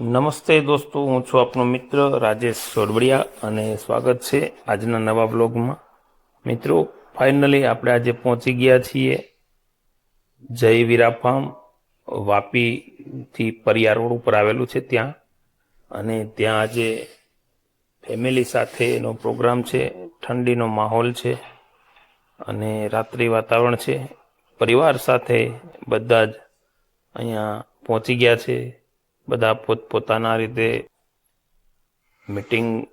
નમસ્તે દોસ્તો, હું છું આપનો મિત્ર રાજેશ સોડબડિયા અને સ્વાગત છે આજના નવા બ્લોગમાં મિત્રો, ફાઇનલી આપણે આજે પહોંચી ગયા છીએ જય વીરા ફાર્મ, વાપીથી પરિયા રોડ ઉપર આવેલું છે ત્યાં. અને ત્યાં આજે ફેમિલી સાથેનો પ્રોગ્રામ છે, ઠંડીનો માહોલ છે અને રાત્રિ વાતાવરણ છે. પરિવાર સાથે બધા જ અહીંયા પહોંચી ગયા છે. બધા પોતપોતાના રીતે મિટિંગ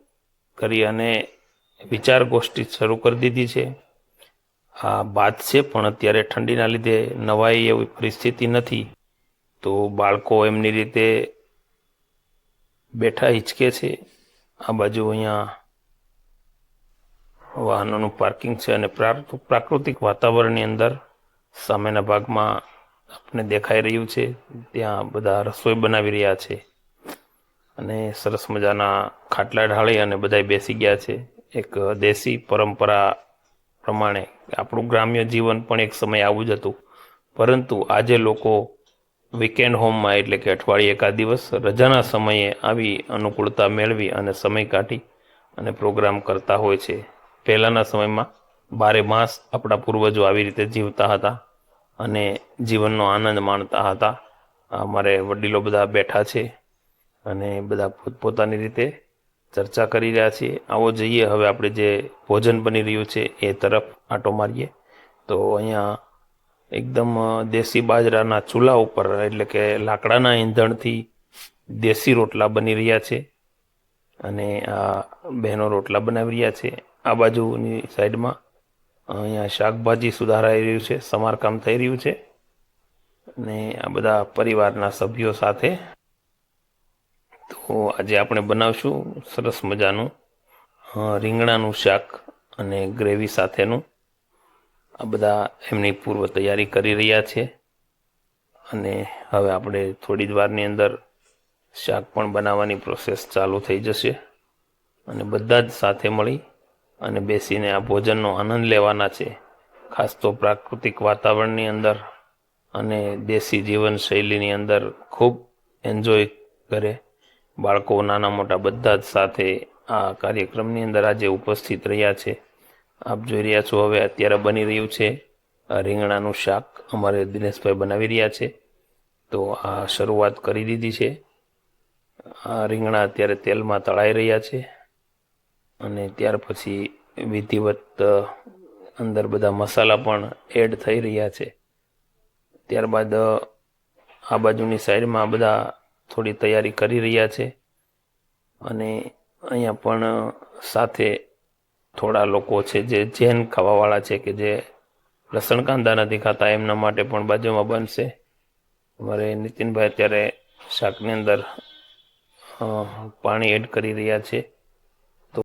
કરી અને વિચાર ગોષ્ઠી શરૂ કરી દીધી છે. આ વાત છે, પણ અત્યારે ઠંડીના લીધે નવાઈ એવી પરિસ્થિતિ નથી. તો બાળકો એમની રીતે બેઠા હિંચકે છે. આ બાજુ અહીંયા વાહનોનું પાર્કિંગ છે અને પ્રા- પ્રાકૃતિક વાતાવરણની અંદર સામેના ભાગમાં આપણે દેખાઈ રહ્યું છે. ત્યાં બધા રસોઈ બનાવી રહ્યા છે. અને સરસ મજાના ખાટલા ઢાળી અને બધા બેસી ગયા છે. એક દેશી પરંપરા પ્રમાણે આપણું ગ્રામ્ય જીવન પણ એક સમય આવું જ હતું. પરંતુ આજે લોકો વીકેન્ડ હોમમાં એટલે કે અઠવાડિયે એકાદ દિવસ રજાના સમયે આવી અનુકૂળતા મેળવી અને સમય કાઢી અને પ્રોગ્રામ કરતા હોય છે. પહેલાંના સમયમાં બારે માસ આપણા પૂર્વજો આવી રીતે જીવતા હતા. અને જીવનનો આનંદ માણતા હતા. અમારે વડીલો બધા બેઠા છે અને બધા પોતપોતાની રીતે ચર્ચા કરી રહ્યા છીએ આવો જઈએ હવે આપણે જે ભોજન બની રહ્યું છે એ તરફ આંટો મારીએ. તો અહીંયા એકદમ દેશી બાજરાના ચૂલા ઉપર, એટલે કે લાકડાના ઈંધણથી દેશી રોટલા બની રહ્યા છે અને આ બહેનો રોટલા બનાવી રહ્યા છે. આ બાજુની સાઈડમાં અહીંયા શાકભાજી સુધારાઈ રહ્યું છે, સમારકામ થઈ રહ્યું છે. અને આ બધા પરિવારના સભ્યો સાથે તો આજે આપણે બનાવશું સરસ મજાનું રીંગણાનું શાક અને ગ્રેવી સાથેનું. આ બધા એમની પૂર્વ તૈયારી કરી રહ્યા છે. અને હવે આપણે થોડી જ વારની અંદર શાક પણ બનાવવાની પ્રોસેસ ચાલુ થઈ જશે. અને બધા જ સાથે મળી અને બેસીને આ ભોજનનો આનંદ લેવાના છે. ખાસ તો પ્રાકૃતિક વાતાવરણની અંદર અને દેશી જીવનશૈલીની અંદર ખૂબ એન્જોય કરે. બાળકો નાના મોટા બધા જ સાથે આ કાર્યક્રમની અંદર આજે ઉપસ્થિત રહ્યા છે. આપ જોઈ રહ્યા છો હવે અત્યારે બની રહ્યું છે રીંગણાનું શાક અમારે દિનેશભાઈ બનાવી રહ્યા છે. તો આ શરૂઆત કરી દીધી છે. આ રીંગણા અત્યારે તેલમાં તળાઈ રહ્યા છે. અને ત્યાર પછી વિધિવત અંદર બધા મસાલા પણ એડ થઈ રહ્યા છે. ત્યારબાદ આ બાજુની સાઈડમાં બધા થોડી તૈયારી કરી રહ્યા છે. અને અહીંયા પણ સાથે થોડા લોકો છે જે જૈન ખાવાવાળા છે કે જે લસણ કાંદા નથી ખાતા, એમના માટે પણ બાજુમાં બનશે. અમારે નીતિનભાઈ અત્યારે શાકની અંદર પાણી એડ કરી રહ્યા છે.